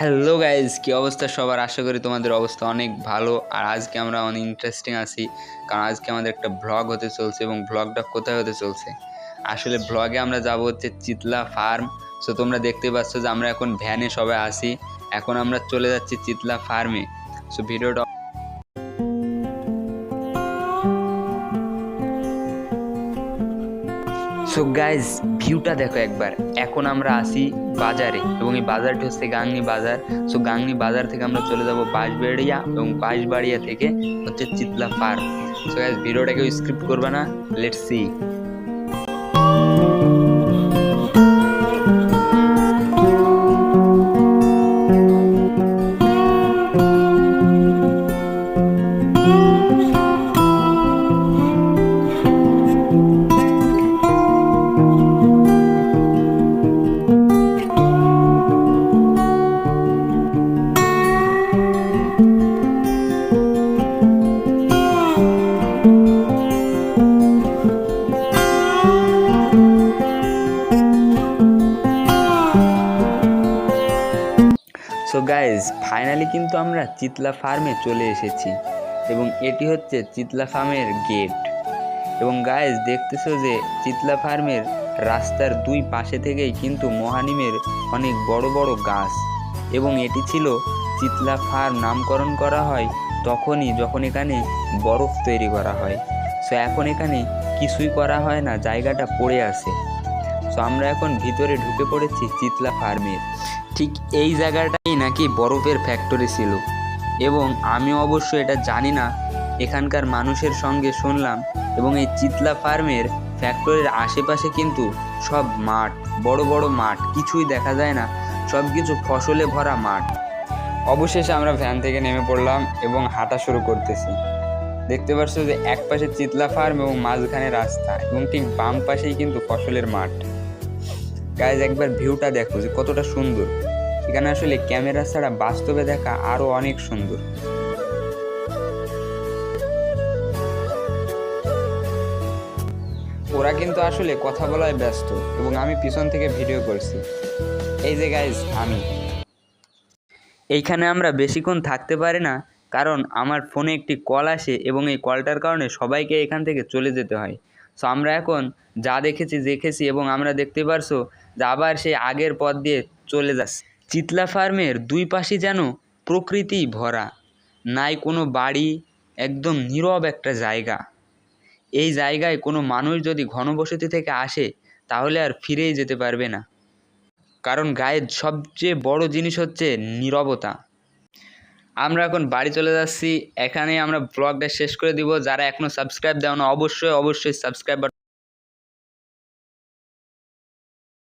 Hello guys কি অবস্থা সবার? আশা করি তোমাদের অবস্থা অনেক ভালো। আর আজকে আমরা অনেক ইন্টারেস্টিং আছি, কারণ আজকে আমাদের একটা ব্লগ হতে চলছে এবং ব্লগটা কোথায় হতে চলছে? আসলে ব্লগে আমরা যাব হচ্ছে চিতলা ফার্ম সো তোমরা দেখতে পাচ্ছ যে আমরা এখন ভ্যানে সবাই আসি এখন আমরা চলে যাচ্ছি চিতলা ফার্মে সো ভিডিওটা সো গাইজ ভিউটা দেখো একবার। এখন আমরা আসি বাজারে এবং এই বাজারটি হচ্ছে গাংনি বাজার। সো গাংনি বাজার থেকে আমরা চলে যাব বাঁশবাড়িয়া এবং বাঁশবাড়িয়া থেকে হচ্ছে চিতলা পার্ক। সো গাইজ ভিডিওটা কেউ স্ক্রিপ্ট করবে না। Let's see so guys finally কিন্তু আমরা চিতলা ফার্মে চলে এসেছি এবং এটি হচ্ছে চিতলা ফার্মের গেট এবং গাইজ দেখতেছো যে চিতলা ফার্মের রাস্তার দুই পাশে থেকেই কিন্তু মহানিমের অনেক বড় বড় গাছ এবং এটি ছিল চিতলা ফার্ম নামকরণ করা হয় তখনই যখন এখানে বরফ তৈরি করা হয়। সো এখন এখানে কিছুই করা হয় না, জায়গাটা পড়ে আছে। সো আমরা এখন ভিতরে ঢুকে পড়েছি চিতলা ফার্মের। ঠিক এই জায়গাটাই নাকি বরফের ফ্যাক্টরি ছিল। এবং আমি অবশ্য এটা জানি না, এখানকার মানুষের সঙ্গে শুনলাম এবং এই চিতলা ফার্মের ফ্যাক্টরির আশেপাশে কিন্তু সব মাঠ, বড় বড় মাঠ, কিছুই দেখা যায় না সব কিছু ফসলে ভরা মাঠ। অবশেষে আমরা ভ্যান থেকে নেমে পড়লাম এবং হাঁটা শুরু করতেছি। দেখতে পাচ্ছ যে এক পাশে চিতলা ফার্ম এবং মাঝখানে রাস্তা এবং ঠিক বাম পাশেই কিন্তু ফসলের মাঠ। গাইজ একবার ভিউটা দেখো যে কতটা সুন্দর। এখানে আসলে ক্যামেরা ছাড়া বাস্তবে দেখা আরও অনেক সুন্দর। ওরা কিন্তু আসলে কথা বলায় ব্যস্ত এবং আমি পিছন থেকে ভিডিও করছি। এই যে গাইজ আমি। এইখানে আমরা বেশিক্ষণ থাকতে পারি না, কারণ আমার ফোনে একটি কল আসে এবং এই কলটার কারণে সবাইকে এখান থেকে চলে যেতে হয়। সো আমরা এখন যা দেখেছি দেখেছি এবং আমরা দেখতে পারছ আবার সেই আগের পথ দিয়ে চলে যাচ্ছে। চিতলা ফার্মের দুই পাশে যেন প্রকৃতি ভরা। নাই কোনো বাড়ি, একদম নীরব একটা জায়গা। এই জায়গায় কোনো মানুষ যদি ঘনবসতি থেকে আসে, তাহলে আর ফিরেই যেতে পারবে না। কারণ গায়ের সবচেয়ে বড় জিনিস হচ্ছে নীরবতা। আমরা এখন বাড়ি চলে যাচ্ছি। এখানে আমরা ব্লগটা শেষ করে দিব। যারা এখনও সাবস্ক্রাইব দেওয়া না অবশ্যই অবশ্যই সাবস্ক্রাইব